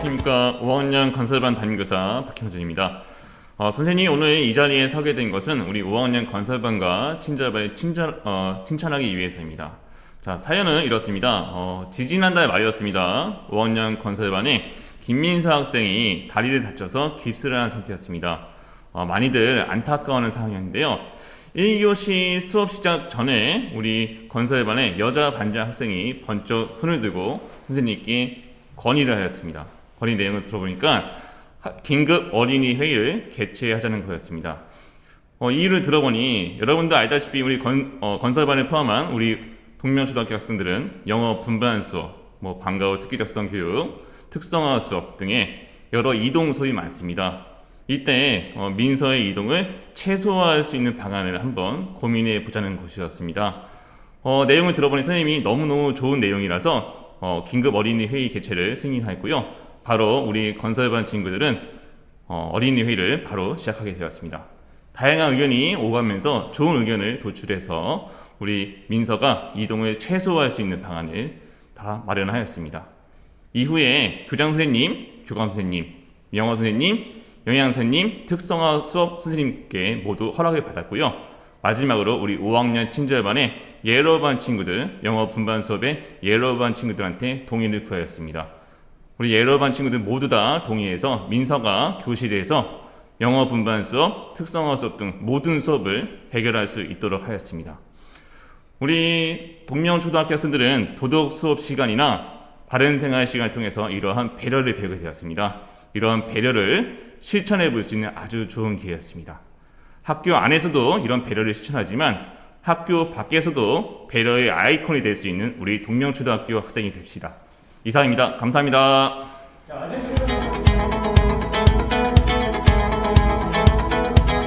안녕하십니까 5학년 건설반 담임교사 박형준입니다. 어, 선생님이 오늘 이 자리에 서게 된 것은 우리 5학년 건설반과 친절반을 칭찬, 어, 칭찬하기 위해서입니다. 자 사연은 이렇습니다. 어, 지지난달 말이었습니다. 5학년 건설반에 김민서 학생이 다리를 다쳐서 깁스를 한 상태였습니다. 어, 많이들 안타까워하는 상황이었는데요. 1교시 수업 시작 전에 우리 건설반의 여자 반장 학생이 번쩍 손을 들고 선생님께 건의를 하였습니다. 건의 내용을 들어보니까 하- 긴급 어린이 회의를 개최하자는 거였습니다. 어, 이 일을 들어보니 여러분도 알다시피 우리 건, 어, 건설반을 포함한 우리 동명초등학교 학생들은 영어 분반 수업, 뭐 방과후 특기적성 교육, 특성화 수업 등의 여러 이동 수업이 많습니다. 이때 어, 민서의 이동을 최소화할 수 있는 방안을 한번 고민해 보자는 것이었습니다. 어, 내용을 들어보니 선생님이 너무너무 좋은 내용이라서 어, 긴급 어린이 회의 개최를 승인하였고요. 바로 우리 건설반 친구들은 어, 어린이 회의를 바로 시작하게 되었습니다. 다양한 의견이 오가면서 좋은 의견을 도출해서 우리 민서가 이동을 최소화할 수 있는 방안을 다 마련하였습니다. 이후에 교장 선생님, 교감 선생님, 영어 선생님, 영양 선생님, 특성화 수업 선생님께 모두 허락을 받았고요. 마지막으로 우리 5학년 친절반의 예로반 친구들, 영어 분반 수업의 예로반 친구들한테 동의를 구하였습니다. 우리 예로반 친구들 모두 다 동의해서 민서가 교실에서 영어 분반 수업, 특성화 수업 등 모든 수업을 해결할 수 있도록 하였습니다. 우리 동명 초등학교 학생들은 도덕 수업 시간이나 바른 생활 시간을 통해서 이러한 배려를 배우게 되었습니다. 이러한 배려를 실천해 볼 수 있는 아주 좋은 기회였습니다. 학교 안에서도 이런 배려를 실천하지만 학교 밖에서도 배려의 아이콘이 될 수 있는 우리 동명 초등학교 학생이 됩시다. 이상입니다. 감사합니다. 자,